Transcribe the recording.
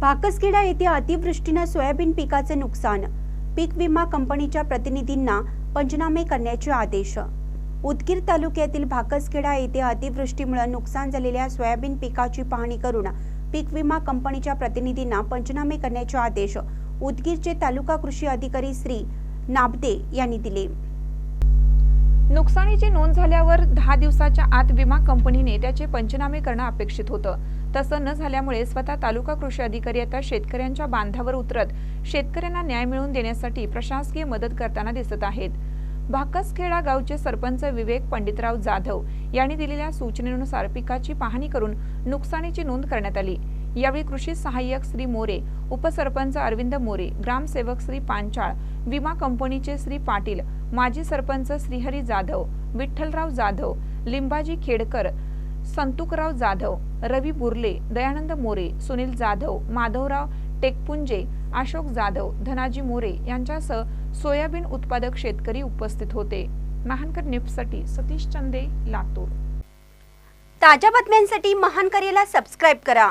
भाकसखेडा येथे अतिवृष्टीनं सोयाबीन पिकाचे नुकसान. पीक विमा कंपनीच्या प्रतिनिधींना पंचनामे करण्याचे आदेश. उदगीर तालुक्यातील भाकसखेडा येथे अतिवृष्टीमुळे नुकसान झालेल्या सोयाबीन पिकाची पाहणी करून पीक विमा कंपनीच्या प्रतिनिधींना पंचनामे करण्याचे आदेश. उदगीरचे तालुका कृषी अधिकारी श्री नाबदे यांनी दिले. नुकसानीची नोंद झाल्यावर दहा दिवसाच्या आत विमा कंपनीने त्याचे पंचनामे करणं अपेक्षित होतं. तसं न झाल्यामुळे स्वतः तालुका कृषी अधिकारी आता शेतकऱ्यांच्या बांधावर उतरत शेतकऱ्यांना न्याय मिळवून देण्यासाठी प्रशासकीय मदत करताना दिसत आहेत. भाकसखेडा गावचे सरपंच विवेक पंडितराव जाधव यांनी दिलेल्या सूचनेनुसार पिकाची पाहणी करून नुकसानीची नोंद करण्यात आली. यावेळी कृषी सहाय्यक श्री मोरे उपसरपंच अरविंद मोरे ग्रामसेवक श्री पांचाळ विमा कंपनीचे श्री पाटील माजी सरपंच श्रीहरी जाधव विठ्ठलराव जाधव लिंबाजी खेडकर संतुकराव जाधव रवी बुर्ले दयानंद मोरे सुनील जाधव माधवराव टेकपुंजे अशोक जाधव धनाजी मोरे यांच्यासह सोयाबीन उत्पादक शेतकरी उपस्थित होते. महानकर न्यूजसाठी सतीश चंदे लातूर. ताज्या बातम्यांसाठी महानकरेला सबस्क्राईब करा.